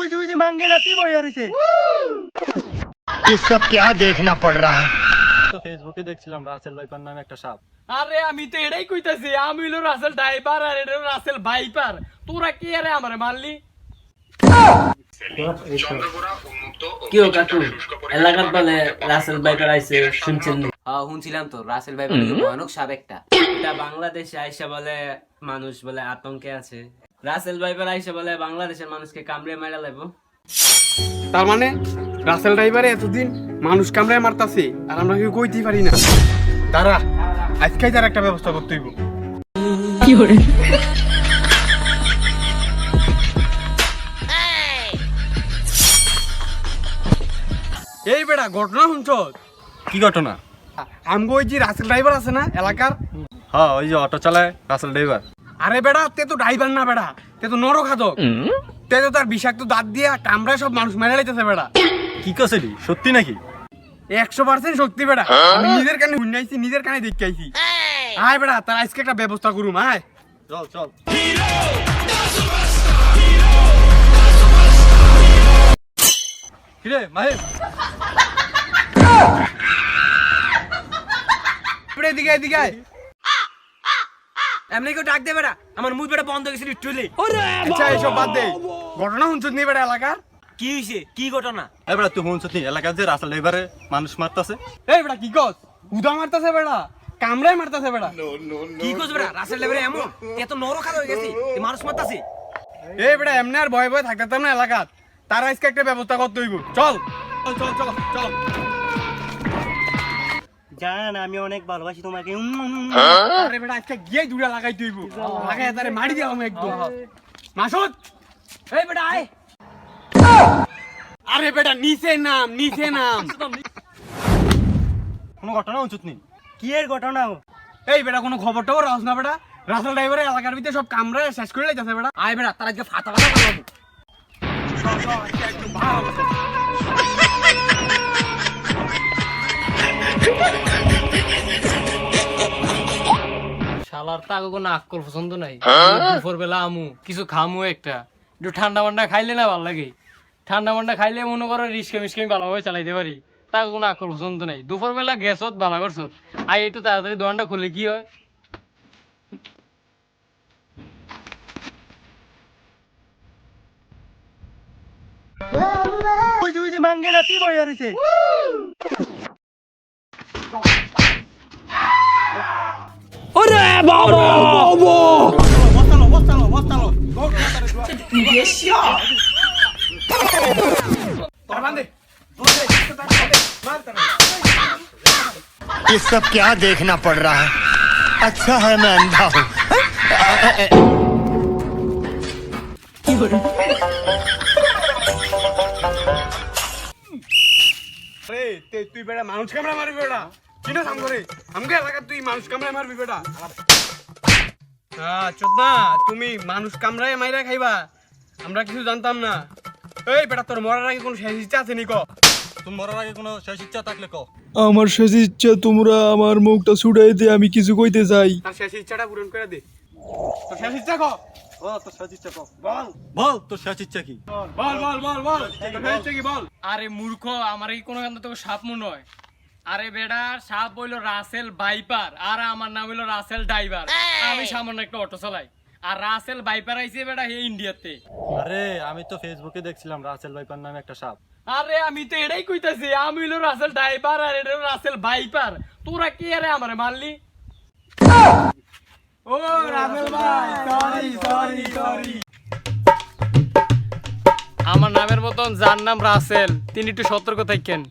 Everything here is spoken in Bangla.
ওই যে ওই যে মাঙ্গে রাতি বই আরিছে ये सब क्या देखना पड़ रहा है তো ফেসবুকে দেখছিলাম রাসেল ভাইপার নামে একটা সাপ আরে আমি তো এটাই কইতাছি আমি হলো রাসেল ড্রাইভার আর এটা হলো রাসেল ভাইপার তোরা কি আরে আমারে মারলি কি ও কাকু এলাকার বলে রাসেল ভাইপার আইছে শুনছেন হ্যাঁ শুনছিলাম তো রাসেল ভাইপার নাকি ভয়ানক সাপ একটা এটা বাংলাদেশে আইসা বলে মানুষ বলে আতঙ্কে আছে রাসেল ভাইপার আইসা বলে বাংলাদেশের মানুষকে কামড়ে মারা লাগবো তার মানে রাসেল ড্রাইভারে এতদিন মানুষ কামড়ায় মারতাছে আর আমরা কেউ কইতেই পারি না। দাঁড়া আজকেই তার একটা ব্যবস্থা করতে হইব। কি করে এই বেটা ঘটনা শুনছ? কি ঘটনা? আমগো ওই যে রাসেল ড্রাইভার আছে না এলাকার? হ্যাঁ ওই যে অটো চালায় রাসেল ড্রাইভার। আরে বেড়া তে তো ড্রাইভার না বেড়া তে তো নরক খাদক তে তো তার বিষাক্ত দাঁত দিয়ে কামড়ায় সব মানুষ মেরে লাইতেছে বেটা কি করছিলি সত্যি নাকি? একশো পার্সেন্ট সত্যি বেটা আমি নিজের কানে শুনাইছি নিজের কানে দেখে আইছি। আয় বেটা তার আজকে একটা ব্যবস্থা করুম আয়। চল চল। কিরে বেটা, এদিকে এদিকে। এমনি কেউ ডাক দে বেটা আমার মুখ বেটা বন্ধ হয়ে গেছিল চলে আচ্ছা এইসব বাদ দে। ঘটনা শুনছত নি বেটা এলাকার? কি হইছে? কি ঘটনা? এবার তুই শুনছ তুই এলাকার যে রাসেল ড্রাইভারে মানুষ মারতাছে। এই বেটা কি কস? উদা মারতাছে বেটা কামড়ায় মারতাছে বেটা কি করছ বেটা রাসেল ড্রাইভার এমন? এত নরক হয়ে গেছে। এ মানুষ মারতাছে। এই বেটা এমনি আর ভয়ে ভয়ে থাকতাম না এলাকাত। তার আজকে একটা ব্যবস্থা করতে হইব। চল। চল চল চল চল। জান আমি অনেক ভালোবাসি তোমাকে। আরে বেটা আজকে গিয়ে দুটা লাগাই তুইব লাগাই তারে মারি দিলাম একদম। মাসুদ! এই বেটা আয়। আরে বেটা নিচে নাম নিচে নাম। কোনো ঘটনা উচিত নেই। কি এর ঘটনা এই বেটা কোনো খবর টবর রাস না বেটা। রাসেল ড্রাইভারের এলাকার ভিতরে সব কামড়ায় শেষ করে লাইতেছে বেটা। আয় বেটা তার আজকে ফাটা ফাটা করব শালার তো আগে কোনো আক্কর পছন্দ নাই। দুপুর বেলা আমু কিছু খামু একটা। একটু ঠান্ডা মান্ডা খাইলে না ভালো লাগে? ঠান্ডা মান্ডা খাইলে মনে করো রিস্কে মিসকে ভালোভাবে চালাইতে পারি। তাকে কোনো আক্কর পছন্দ নাই। দুপুর বেলা গ্যাসত ভালো করছত আর একটু তাড়াতাড়ি দোকানটা খুলে কি হয়? ওই যে ওই যে মাঙ্গে রাতি বই আরিছে বস্তালো বস্তালো বস্তালো ये सब क्या देखना पड़ रहा है अच्छा है मैं अंधा हूँ আরে তে তুই বেটা মানুষ কামড়া মারবি বেটা চিনো সাম করে আমাকে এলাকার তুই মানুষ কামড়ায় মারবি বেটা হ্যাঁ চোদনা তুমি মানুষ কামড়ায় মাইরা খাইবা। আমরা কিছু জানতাম না। এই বেটা তোর মরার আগে কোনো শেষ ইচ্ছা আছে নি ক? তুমি মরার আগে কোনো শেষ ইচ্ছা থাকলে কও আমার শেষ ইচ্ছা তোমরা আমার মুখটা ছুটাই দিয়ে আমি কিছু কইতে চাই। তার শেষ ইচ্ছাটা পূরণ করে দে। তোর শেষ ইচ্ছা ক? ও তোর শেষ ইচ্ছা কও বল। বল তোর শেষ ইচ্ছা কি? বল বল বল বল। তোর শেষ ইচ্ছা কি বল? আরে মূর্খ আমার এই কোনো তোকে সাপ মনে হয় আরে বেটা সাপ হইল রাসেল বাইপার আর আমার নাম হইল রাসেল ড্রাইভার। আমি সামান্য একটা অটো চালাই। আর রাসেল বাইপার আইছে বেটা হে ইন্ডিয়াতে। আরে আমি তো ফেসবুকে দেখছিলাম রাসেল বাইপার নামে একটা সাপ। আরে আমি তো এটাই কইতাছি আমি হইল রাসেল ড্রাইভার আর এটা রাসেল বাইপার তোরা কি আরে আমারে মারলি? ও রাসেল ভাই সরি সরি সরি আমার নামের মতন যার নাম রাসেল তিনি একটু সতর্ক থাকেন।